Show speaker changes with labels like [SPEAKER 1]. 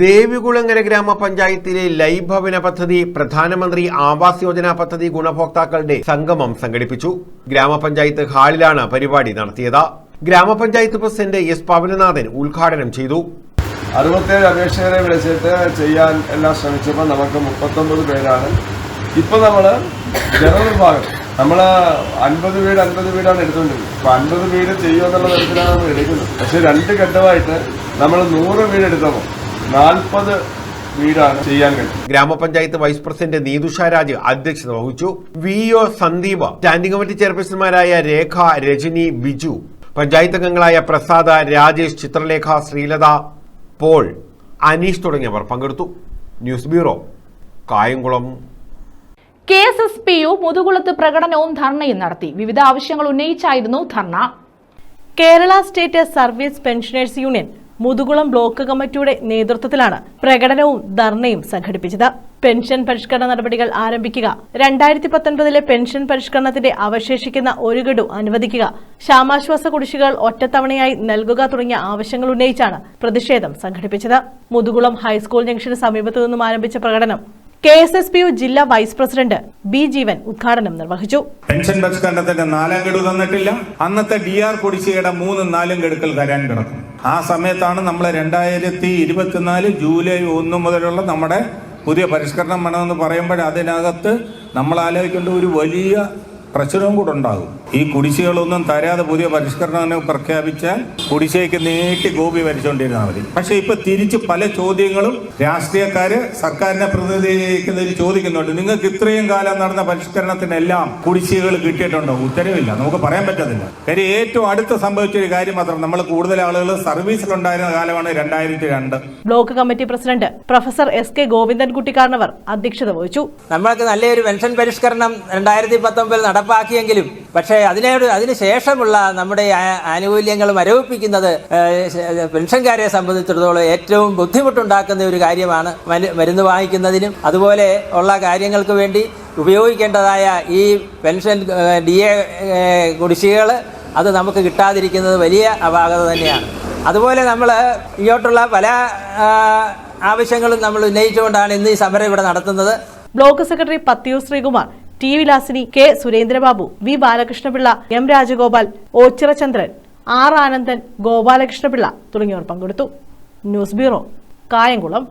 [SPEAKER 1] ദേവികുളങ്ങര ഗ്രാമപഞ്ചായത്തിലെ ലൈഭവന ഭവന പദ്ധതി പ്രധാനമന്ത്രി ആവാസ് യോജന പദ്ധതി ഗുണഭോക്താക്കളുടെ സംഗമം സംഘടിപ്പിച്ചു. ഗ്രാമപഞ്ചായത്ത് ഹാളിലാണ് പരിപാടി നടത്തിയത്. ഗ്രാമപഞ്ചായത്ത് പ്രസിഡന്റ് എസ് പവനനാഥൻ ഉദ്ഘാടനം ചെയ്തു.
[SPEAKER 2] അറുപത്തേഴ് അപേക്ഷകരെ വിളിച്ചിട്ട് ചെയ്യാൻ എല്ലാം ശ്രമിച്ചപ്പോൾ നമുക്ക് മുപ്പത്തൊമ്പത് പേരാണ്. ഇപ്പൊ നമ്മൾ ജനറൽ വിഭാഗം. നമ്മൾ അൻപത് വീട് അൻപത് വീടാണ് എടുത്തുകൊണ്ടിരുന്നത് അപ്പൊ അൻപത് വീട് ചെയ്യുമെന്നുള്ള തരത്തിലാണ് നമ്മൾ എടുക്കുന്നത്. പക്ഷെ രണ്ട് ഘട്ടമായിട്ട് നമ്മൾ നൂറ് വീട് എടുത്തപ്പോൾ നാൽപ്പത് വീടാണ് ചെയ്യാൻ കഴിയും
[SPEAKER 1] ഗ്രാമപഞ്ചായത്ത് വൈസ് പ്രസിഡന്റ് നീതുഷ രാജ് അധ്യക്ഷത വഹിച്ചു. V O Sandeep standing committee ചെയർപേഴ്സൺമാരായ Rekha Rajani Biju. Panchayat അംഗങ്ങളായ പ്രസാദ രാജേഷ് ചിത്രലേഖ ശ്രീലത പോൾ അനീഷ് തുടങ്ങിയവർ പങ്കെടുത്തു. News bureau Kayamkulam.
[SPEAKER 3] K S S P U മുതുകുളത്ത് പ്രകടനവും ധർണയും നടത്തി. വിവിധ ആവശ്യങ്ങൾ ഉന്നയിച്ചായിരുന്നു ധർണ.
[SPEAKER 4] Kerala state service pensioners union Muthukulam block കമ്മിറ്റിയുടെ നേതൃത്വത്തിലാണ് പ്രകടനവും ധർണയും സംഘടിപ്പിച്ചത്. പെൻഷൻ പരിഷ്കരണ നടപടികൾ ആരംഭിക്കുക. രണ്ടായിരത്തി പത്തൊൻപതിലെ പെൻഷൻ പരിഷ്കരണത്തിന്റെ അവശേഷിക്കുന്ന ഒരു ഗഡു അനുവദിക്കുക. ക്ഷാമാശ്വാസ കുടിശ്ശികകൾ ഒറ്റത്തവണയായി നൽകുക തുടങ്ങിയ ആവശ്യങ്ങൾ ഉന്നയിച്ചാണ് പ്രതിഷേധം സംഘടിപ്പിച്ചത്. മുതുകുളം ഹൈസ്കൂൾ ജംഗ്ഷന് സമീപത്തു നിന്നും ആരംഭിച്ച പ്രകടനം K S S P U ജില്ലാ വൈസ് പ്രസിഡന്റ് ബി ജീവൻ ഉദ്ഘാടനം നിർവഹിച്ചു.
[SPEAKER 5] പെൻഷൻ പരിഷ്കരണത്തിന്റെ നാലാം ഗഡു തന്നിട്ടില്ല. അന്നത്തെ ഡി ആർ കുടിശ്ശികയുടെ മൂന്നും നാലും ഗഡുക്കൾ തരാൻ കിടക്കും ആ സമയത്താണ് നമ്മൾ രണ്ടായിരത്തി ഇരുപത്തിനാല് ജൂലൈ ഒന്ന് മുതലുള്ള നമ്മുടെ പുതിയ പരിഷ്കരണം വേണമെന്ന് പറയുമ്പോൾ അതിനകത്ത് നമ്മൾ ആലോചിക്കേണ്ട ഒരു വലിയ പ്രശ്നവും കൂടെ ഉണ്ടാകും. ഈ കുടിശ്ശികളൊന്നും തരാതെ പുതിയ പരിഷ്കരണം പ്രഖ്യാപിച്ചാൽ കുടിശ്ശികയ്ക്ക് നീട്ടി ഗോപി വരച്ചുകൊണ്ടിരുന്നാൽ മതി. പക്ഷെ ഇപ്പൊ തിരിച്ച് പല ചോദ്യങ്ങളും രാഷ്ട്രീയക്കാര് സർക്കാരിനെ പ്രതിനിധീകരിക്കുന്നതിൽ ചോദിക്കുന്നുണ്ട്. നിങ്ങൾക്ക് ഇത്രയും കാലം നടന്ന പരിഷ്കരണത്തിനെല്ലാം കുടിശ്ശികൾ കിട്ടിയിട്ടുണ്ടോ? ഉത്തരവില്ല. നമുക്ക് പറയാൻ പറ്റത്തില്ല. കാര്യം ഏറ്റവും അടുത്ത് സംഭവിച്ച ഒരു കാര്യം മാത്രം. നമ്മൾ കൂടുതൽ ആളുകൾ സർവീസിലുണ്ടായിരുന്ന കാലമാണ് രണ്ടായിരത്തി രണ്ട്
[SPEAKER 4] block committee president professor S K Govindankutty Karanavar അധ്യക്ഷത വഹിച്ചു.
[SPEAKER 6] നമ്മൾക്ക് നല്ലൊരു പെൻഷൻ പരിഷ്കരണം രണ്ടായിരത്തി പത്തൊമ്പതിൽ നടപ്പാക്കിയെങ്കിലും. പക്ഷേ അതിനോട് അതിനുശേഷമുള്ള നമ്മുടെ ആനുകൂല്യങ്ങൾ മരവിപ്പിക്കുന്നത് പെൻഷൻകാരെ സംബന്ധിച്ചിടത്തോളം ഏറ്റവും ബുദ്ധിമുട്ടുണ്ടാക്കുന്ന ഒരു കാര്യമാണ് മരു- മരുന്ന് വാങ്ങിക്കുന്നതിനും അതുപോലെ ഉള്ള കാര്യങ്ങൾക്ക് വേണ്ടി ഉപയോഗിക്കേണ്ടതായ ഈ പെൻഷൻ ഡി എ കുടിശ്ശികകൾ അത് നമുക്ക് കിട്ടാതിരിക്കുന്നത് വലിയ അപാകത തന്നെയാണ്. അതുപോലെ നമ്മൾ ഇങ്ങോട്ടുള്ള പല ആവശ്യങ്ങളും നമ്മൾ ഉന്നയിച്ചുകൊണ്ടാണ് ഇന്ന് ഈ സമരം ഇവിടെ നടത്തുന്നത്.
[SPEAKER 4] Block secretary പത്യു Sreekumar T Vilasini K Surendrababu V Balakrishnapillai M Rajagopal Ochirachandran R Anandan Gopalakrishnapillai തുടങ്ങിയവർ പങ്കെടുത്തു. News bureau Kayamkulam.